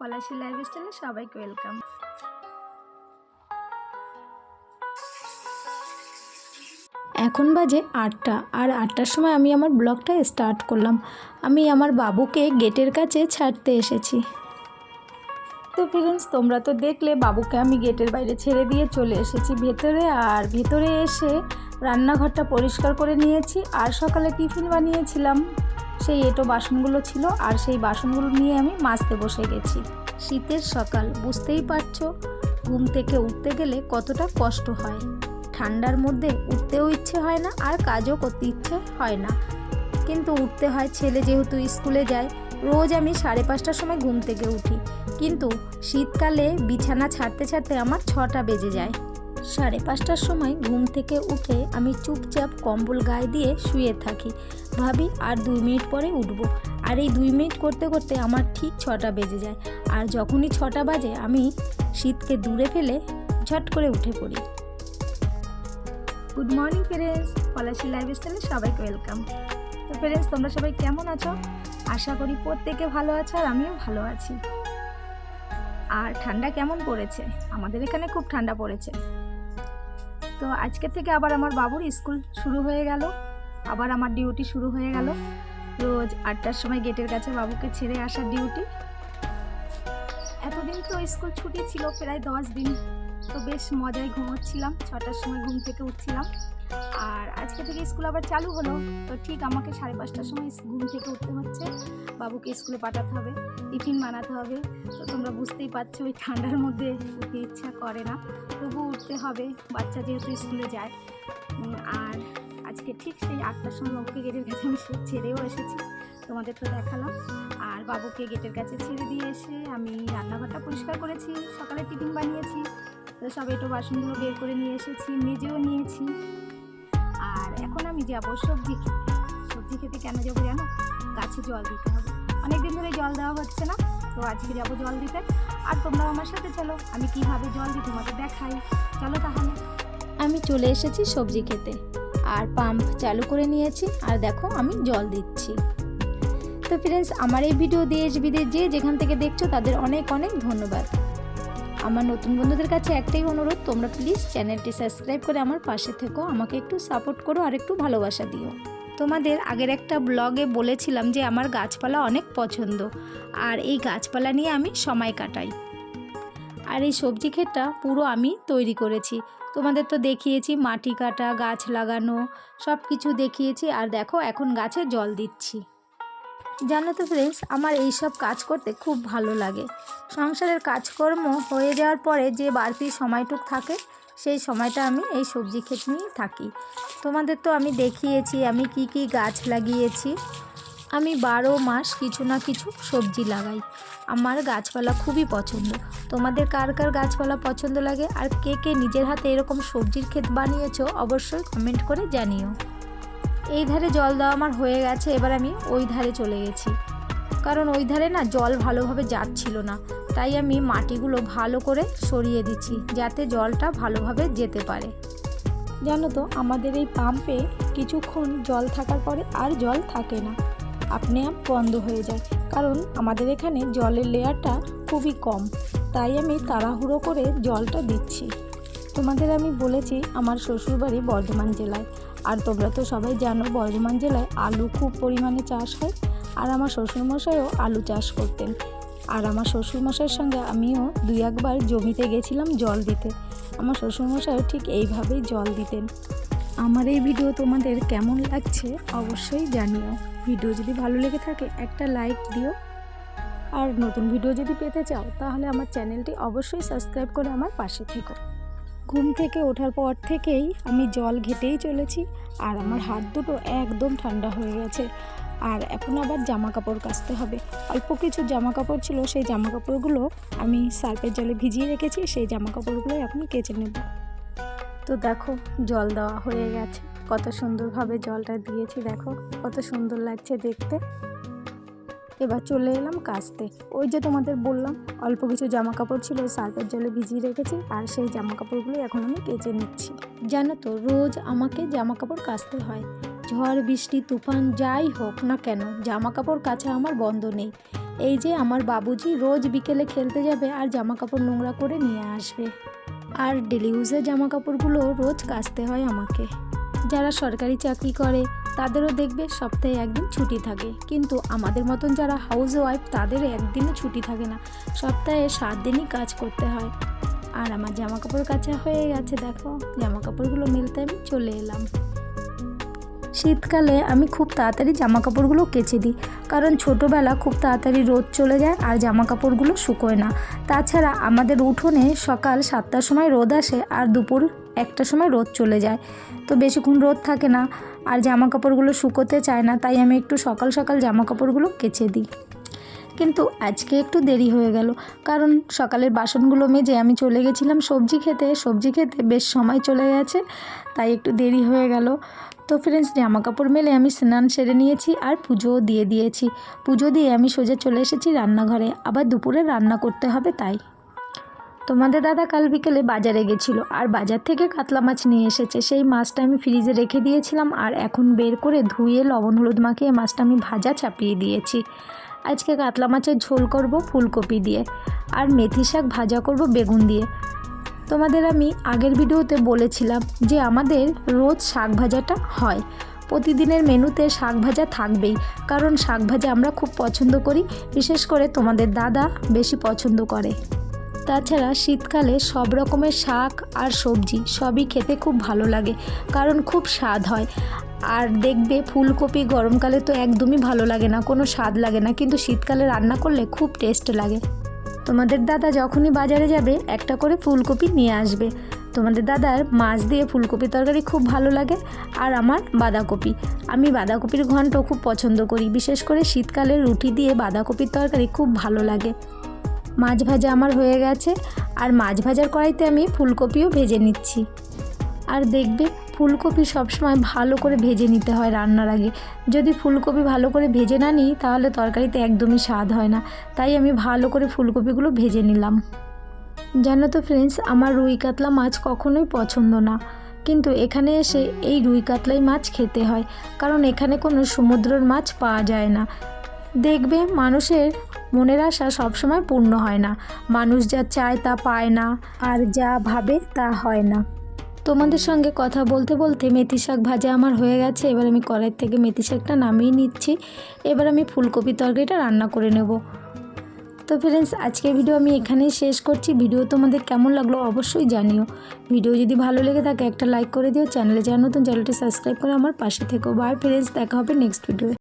Palashi life স্টাইলে সবাইকে welcome এখন বাজে আটটা, আর আটটার সময় আমি আমার ব্লগটা স্টার্ট করলাম। আমি আমার বাবুকে গেটের কাছে ছাড়তে এসেছি। তো ফ্রেন্ডস তোমরা তো দেখলে, বাবুকে আমি গেটের বাইরে ছেড়ে দিয়ে চলে এসেছি ভেতরে, আর ভেতরে এসে রান্নাঘরটা পরিষ্কার করে নিয়েছি, আর সকালে টিফিন বানিয়েছিলাম। সেই এটো বাসনগুলো ছিল আর সেই বাসনগুলো নিয়ে আমি মাজতে বসে গেছি। শীতের সকাল, বুঝতেই পারছ, ঘুম থেকে উঠতে গেলে কতটা কষ্ট হয়। ঠান্ডার মধ্যে উঠতেও ইচ্ছে হয় না আর কাজও করতে ইচ্ছে হয় না। কিন্তু উঠতে হয়, ছেলে যেহেতু স্কুলে যায়, রোজ আমি সাড়ে পাঁচটার সময় ঘুম থেকে উঠি। কিন্তু শীতকালে বিছানা ছাড়তে ছাড়তে আমার ছটা বেজে যায়। সাড়ে পাঁচটার সময় ঘুম থেকে উঠে আমি চুপচাপ কম্বল গায়ে দিয়ে শুয়ে থাকি। ভাবি, আর দুই মিনিট পরে উঠবো। আর এই দুই মিনিট করতে করতে আমার ঠিক ছটা বেজে যায়। আর যখনই ছটা বাজে, আমি শীতকে দূরে ফেলে ঝট করে উঠে পড়ি। Good morning friends Palashi life স্টাইলে সবাইকে ওয়েলকাম তো ফ্রেন্ডস তোমরা সবাই কেমন আছো? আশা করি প্রত্যেকে ভালো আছো আর আমিও ভালো আছি। আর ঠান্ডা কেমন পড়েছে? আমাদের এখানে খুব ঠান্ডা পড়েছে। তো আজকে থেকে আবার আমার বাবুর স্কুল শুরু হয়ে গেল। আবার আমার ডিউটি শুরু হয়ে গেল। রোজ আটটার সময় গেটের কাছে বাবুকে ছেড়ে আসার ডিউটি। এতদিন তো স্কুল ছুটি ছিল, প্রায় দশ দিন। তো বেশ মজায় ঘুমোচ্ছিলাম। ছটার সময় ঘুম থেকে উঠছিলাম। আজকে থেকে স্কুল আবার চালু হলো। তো ঠিক আমাকে সাড়ে পাঁচটার সময় ঘুম থেকে উঠতে হচ্ছে। বাবুকে স্কুলে পাঠাতে হবে, টিফিন বানাতে হবে। তো তোমরা বুঝতেই পারছ, ওই ঠান্ডার মধ্যে উঠতে ইচ্ছা করে না। তবু উঠতে হবে, বাচ্চা যেহেতু স্কুলে যায়। আর আজকে ঠিক সেই আটটার সময় বাবুকে গেটের কাছে আমি ছেড়েও এসেছি। তোমাদের তো দেখালাম। আর বাবুকে গেটের কাছে ছেড়ে দিয়ে এসে আমি রান্নাঘরটা পরিষ্কার করেছি, সকালে টিফিন বানিয়েছি। তো সব এটো বাসনগুলো বের করে নিয়ে এসেছি, মেজেও নিয়েছি। আর এখন আমি যাব সবজি খেতে। সবজি খেতে কেন যাব জানো? গাছে জল দিতে হবে। অনেকদিন ধরে জল দেওয়া হচ্ছে না, তো আজকে যাব জল দিতে। আর তোমরাও আমার সাথে চলো, আমি কীভাবে জল দিই তোমাদের দেখাই। চলো তাহলে। আমি চলে এসেছি সবজি খেতে, আর পাম্প চালু করে নিয়েছি, আর দেখো আমি জল দিচ্ছি। তো ফ্রেন্ডস আমার এই ভিডিও দেশ বিদেশ যে যেখান থেকে দেখছ, তাদের অনেক অনেক ধন্যবাদ। আমার নতুন বন্ধুদের কাছে একটাই অনুরোধ, তোমরা প্লিজ চ্যানেলটি সাবস্ক্রাইব করে আমার পাশে থেকো, আমাকে একটু সাপোর্ট করো আর একটু ভালোবাসা দিও। তোমাদের আগের একটা ব্লগে বলেছিলাম যে আমার গাছপালা অনেক পছন্দ, আর এই গাছপালা নিয়ে আমি সময় কাটাই। আর এই সবজি ক্ষেতটা পুরো আমি তৈরি করেছি। তোমাদের তো দেখিয়েছি, মাটি কাটা, গাছ লাগানো সব কিছু দেখিয়েছি, আর দেখো এখন গাছে জল দিচ্ছি। জানো তো ফ্রেন্ডস আমার এই সব কাজ করতে খুব ভালো লাগে। সংসারের কাজকর্ম হয়ে যাওয়ার পরে যে বাড়তি সময়টুক থাকে, সেই সময়টা আমি এই সবজি ক্ষেত নিয়েই থাকি। তোমাদের তো আমি দেখিয়েছি, আমি কি কি গাছ লাগিয়েছি। আমি বারো মাস কিছু না কিছু সবজি লাগাই। আমার গাছপালা খুবই পছন্দ। তোমাদের কার কার গাছপালা পছন্দ লাগে? আর কে কে নিজের হাতে এরকম সবজির ক্ষেত বানিয়েছো, অবশ্যই কমেন্ট করে জানিও। এই ধারে জল দেওয়া আমার হয়ে গেছে, এবার আমি ওই ধারে চলে গেছি। কারণ ওই ধারে না জল ভালোভাবে যাচ্ছিল না, তাই আমি মাটিগুলো ভালো করে সরিয়ে দিচ্ছি, যাতে জলটা ভালোভাবে যেতে পারে। জানো তো, আমাদের এই পাম্পে কিছুক্ষণ জল থাকার পরে আর জল থাকে না। আপনি আপ বন্ধ হয়ে যায়, কারণ আমাদের এখানে জলের লেয়ারটা খুবই কম, তাই আমি তাড়াহুড়ো করে জলটা দিচ্ছি। তোমাদের আমি বলেছি আমার শ্বশুরবাড়ি বর্ধমান জেলায় আর তোমরা তো সবাই জানো বর্ধমান জেলায় আলু খুব পরিমাণে চাষ হয়। আর আমার শ্বশুরমশাইও আলু চাষ করতেন। আর আমার শ্বশুরমশাইয়ের সঙ্গে আমিও দুই একবার জমিতে গেছিলাম জল দিতে। আমার শ্বশুরমশাইও ঠিক এইভাবেই জল দিতেন। আমার এই ভিডিও তোমাদের কেমন লাগছে অবশ্যই জানিও। ভিডিও যদি ভালো লেগে থাকে একটা লাইক দিও। আর নতুন ভিডিও যদি পেতে চাও তাহলে আমার চ্যানেলটি অবশ্যই সাবস্ক্রাইব করে আমার পাশে থেকো। ঘুম থেকে ওঠার পর থেকেই আমি জল ঘেটেই চলেছি আর আমার হাত দুটো একদম ঠান্ডা হয়ে গেছে। আর এখন আবার জামা কাপড় কাচতে হবে। অল্প কিছু জামা কাপড় ছিল, সেই জামা কাপড়গুলো আমি সার্ফের জলে ভিজিয়ে রেখেছি, সেই জামা কাপড়গুলোই এখন কেচে নেব। তো দেখো, জল দেওয়া হয়ে গেছে। কত সুন্দরভাবে জলটা দিয়েছি, দেখো। কত সুন্দর লাগছে দেখতে। এবার চলে এলাম কাচতে। ওই যে তোমাদের বললাম, অল্প কিছু জামা কাপড় ছিল সার্ফের জলে ভিজিয়ে রেখেছি, আর সেই জামা কাপড়গুলো এখন আমি কেচে নিচ্ছি। জানো তো, রোজ আমাকে জামা কাপড় কাচতে হয়। ঝড়, বৃষ্টি, তুফান, যাই হোক না কেন জামা কাপড় কাচা আমার বন্ধ নেই। এই যে আমার বাবুজি রোজ বিকেলে খেলতে যাবে আর জামা কাপড় নোংরা করে নিয়ে আসবে। আর ডেলি ইউজের জামা কাপড়গুলো রোজ কাচতে হয় আমাকে। যারা সরকারি চাকরি করে তাদেরও দেখবে সপ্তাহে একদিন ছুটি থাকে। কিন্তু আমাদের মতন যারা হাউস ওয়াইফ তাদের একদিনও ছুটি থাকে না। সপ্তাহে সাত দিনই কাজ করতে হয়। আর আমার জামা কাপড় কাচা হয়ে গেছে, দেখো। জামা কাপড়গুলো মেলতে আমি চলে এলাম। শীতকালে আমি খুব তাড়াতাড়ি জামা কাপড়গুলো কেচে দিই। কারণ ছোটোবেলা খুব তাড়াতাড়ি রোদ চলে যায় আর জামা কাপড়গুলো শুকোয় না। তাছাড়া আমাদের উঠোনে সকাল সাতটার সময় রোদ আসে আর দুপুর একটার সময় রোদ চলে যায়। তো বেশিক্ষণ রোদ থাকে না। আর জামা কাপড়গুলো শুকোতে চায় না, তাই আমি একটু সকাল সকাল জামা কাপড়গুলো কেচে দিই। কিন্তু আজকে একটু দেরি হয়ে গেল, কারণ সকালের বাসনগুলো মেজে আমি চলে গেছিলাম সবজি খেতে। সবজি খেতে বেশ সময় চলে গেছে, তাই একটু দেরি হয়ে গেল। তো ফ্রেন্ডস জামা কাপড় মেলে আমি স্নান সেরে নিয়েছি আর পুজোও দিয়ে দিয়েছি। পুজো দিয়ে আমি সোজা চলে এসেছি রান্নাঘরে, আবার দুপুরে রান্না করতে হবে তাই। তোমাদের দাদা কাল বিকেলে বাজারে গেছিল আর বাজার থেকে কাতলা মাছ নিয়ে এসেছে। সেই মাছটা আমি ফ্রিজে রেখে দিয়েছিলাম আর এখন বের করে ধুয়ে লবণ হলুদ মাখিয়ে মাছটা আমি ভাজা চাপিয়ে দিয়েছি। আজকে কাতলা মাছের ঝোল করব ফুলকপি দিয়ে আর মেথি শাক ভাজা করব বেগুন দিয়ে। তোমাদের আমি আগের ভিডিওতে বলেছিলাম যে আমাদের রোজ শাক ভাজাটা হয়। প্রতিদিনের মেনুতে শাক ভাজা থাকবেই, কারণ শাক ভাজা আমরা খুব পছন্দ করি, বিশেষ করে তোমাদের দাদা বেশি পছন্দ করে। তাছাড়া শীতকালে সব রকমের শাক আর সবজি সবই খেতে খুব ভালো লাগে, কারণ খুব স্বাদ হয়। আর দেখবে ফুলকপি গরমকালে তো একদমই ভালো লাগে না, কোনো স্বাদ লাগে না, কিন্তু শীতকালে রান্না করলে খুব টেস্ট লাগে। তোমাদের দাদা যখনই বাজারে যাবে, একটা করে ফুলকপি নিয়ে আসবে। তোমাদের দাদার মাছ দিয়ে ফুলকপি তরকারি খুব ভালো লাগে আর আমার বাঁধাকপি। আমি বাঁধাকপির ঘন্ট খুব পছন্দ করি, বিশেষ করে শীতকালে রুটি দিয়ে বাঁধাকপির তরকারি খুব ভালো লাগে। মাছ ভাজা আমার হয়ে গেছে। আর মাছ ভাজার কড়াইতে আমি ফুলকপিও ভেজে নিচ্ছি। আর দেখবে, ফুলকপি সবসময় ভালো করে ভেজে নিতে হয় রান্নার আগে। যদি ফুলকপি ভালো করে ভেজে না নিই, তাহলে তরকারিতে একদমই স্বাদ হয় না। তাই আমি ভালো করে ফুলকপিগুলো ভেজে নিলাম। জানো তো ফ্রেন্ডস আমার রুই কাতলা মাছ কখনোই পছন্দ না। কিন্তু এখানে এসে এই রুই কাতলাই মাছ খেতে হয়। কারণ এখানে কোনো সমুদ্রের মাছ পাওয়া যায় না। দেখবে মানুষের মনের আশা সবসময় পূর্ণ হয় না। মানুষ যা চায় তা পায় না, আর যা ভাবে তা হয় না। তোমাদের সঙ্গে কথা বলতে বলতে মেথি শাক ভাজা আমার হয়ে গেছে। এবার আমি কড়াই থেকে মেথি শাকটা নামিয়ে নিচ্ছি। এবার আমি ফুলকপি তরকারিটা রান্না করে নেব। তো ফ্রেন্ডস আজকের ভিডিও আমি এখানেই শেষ করছি। ভিডিও তোমাদের কেমন লাগল অবশ্যই জানিও। ভিডিও যদি ভালো লেগে থাকে একটা লাইক করে দিও। চ্যানেলে যারা নতুন, চ্যানেলটি সাবস্ক্রাইব করে আমার পাশে থেকো। বাই ফ্রেন্ডস দেখা হবে নেক্সট ভিডিও